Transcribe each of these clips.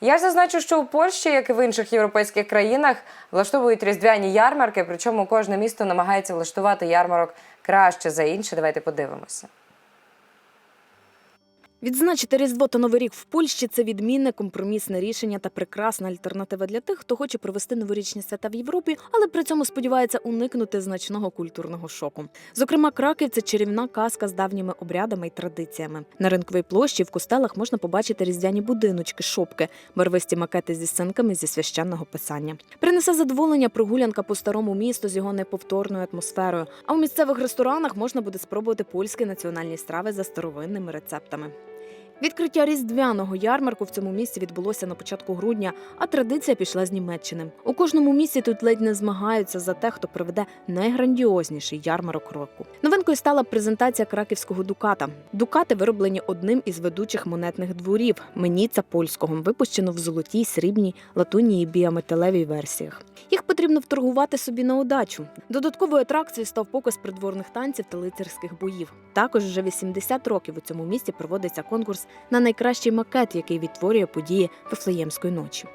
Я зазначу, що у Польщі, як і в інших європейських країнах, влаштовують різдвяні ярмарки, причому кожне місто намагається влаштувати ярмарок краще за інше. Давайте подивимося. Відзначити Різдво та Новий рік в Польщі це відмінне компромісне рішення та прекрасна альтернатива для тих, хто хоче провести новорічні свята в Європі, але при цьому сподівається уникнути значного культурного шоку. Зокрема, Краків це чарівна казка з давніми обрядами і традиціями. На ринковій площі в костелах можна побачити різдвяні будиночки, шопки, барвисті макети зі сценками зі священного писання. Принесе задоволення прогулянка по старому місту з його неповторною атмосферою. А у місцевих ресторанах можна буде спробувати польські національні страви за старовинними рецептами. Відкриття різдвяного ярмарку в цьому місці відбулося на початку грудня, а традиція пішла з Німеччини. У кожному місці тут ледь не змагаються за те, хто проведе найграндіозніший ярмарок року. Новинкою стала презентація краківського дуката. Дукати вироблені одним із ведучих монетних дворів Меніца польського, випущено в золотій, срібній, латунній і біометалевій версіях. Їх потрібно вторгувати собі на удачу. Додатковою атракцією став показ придворних танців та лицарських боїв. Також вже 80 років у цьому місті проводиться конкурс на найкращий макет, який відтворює події Вифлеємської ночі.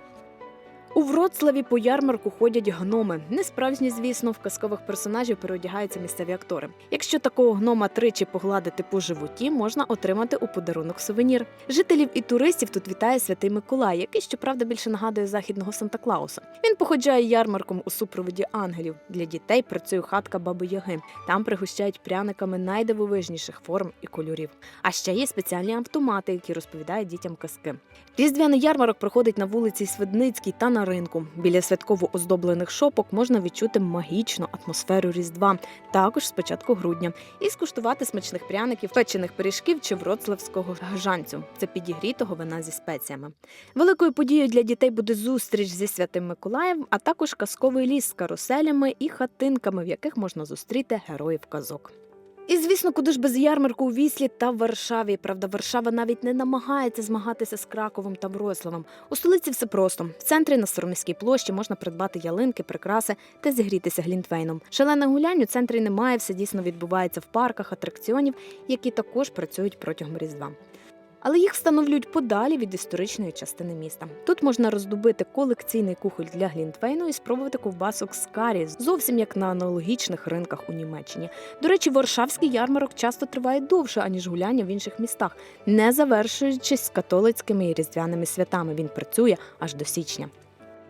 У Вроцлаві по ярмарку ходять гноми. Не справжні, звісно, в казкових персонажів переодягаються місцеві актори. Якщо такого гнома тричі погладити по животі, можна отримати у подарунок сувенір. Жителів і туристів тут вітає святий Миколай, який, щоправда, більше нагадує західного Санта Клауса. Він походжає ярмарком у супроводі ангелів. Для дітей працює хатка Баби Яги. Там пригощають пряниками найдивовижніших форм і кольорів. А ще є спеціальні автомати, які розповідають дітям казки. Різдвяний ярмарок проходить на вулиці Свидницькій та на ринку. Біля святково оздоблених шопок можна відчути магічну атмосферу Різдва, також з початку грудня, і скуштувати смачних пряників, печених пиріжків чи вроцлавського гжанцю. Це підігрітого вина зі спеціями. Великою подією для дітей буде зустріч зі святим Миколаєм, а також казковий ліс з каруселями і хатинками, в яких можна зустріти героїв казок. І звісно, куди ж без ярмарку у Віслі та в Варшаві. Правда, Варшава навіть не намагається змагатися з Краковом та Вроцлавом. У столиці все просто. В центрі на Сороміській площі можна придбати ялинки, прикраси та зігрітися глінтвейном. Шалених гулянь у центрі немає, все дійсно відбувається в парках атракціонів, які також працюють протягом різдва. Але їх встановлюють подалі від історичної частини міста. Тут можна роздобити колекційний кухоль для глінтвейну і спробувати ковбасок з карі, зовсім як на аналогічних ринках у Німеччині. До речі, Варшавський ярмарок часто триває довше, аніж гуляння в інших містах, не завершуючись католицькими і різдвяними святами. Він працює аж до січня.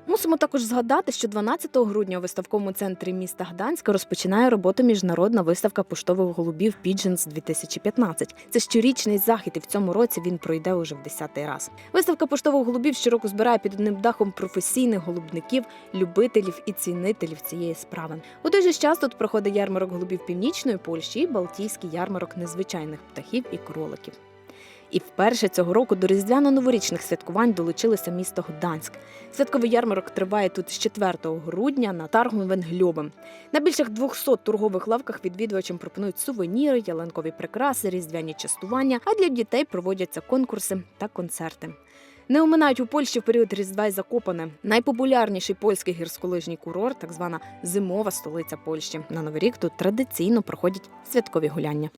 Мусимо також згадати, що 12 грудня у виставковому центрі міста Гданська розпочинає роботу міжнародна виставка поштових голубів Pigeons 2015. Це щорічний захід, і в цьому році він пройде уже в 10-й раз. Виставка поштових голубів щороку збирає під одним дахом професійних голубників, любителів і цінителів цієї справи. У той же час тут проходить ярмарок голубів північної Польщі і Балтійський ярмарок незвичайних птахів і кроликів. І вперше цього року до різдвяно-новорічних святкувань долучилося місто Гданськ. Святковий ярмарок триває тут з 4 грудня на таргу Венгльобем. На більше 200 торгових лавках відвідувачам пропонують сувеніри, ялинкові прикраси, різдвяні частування, а для дітей проводяться конкурси та концерти. Не оминають у Польщі в період Різдва й Закопане. Найпопулярніший польський гірськолижній курорт, так звана зимова столиця Польщі. На Новий рік тут традиційно проходять святкові гуляння.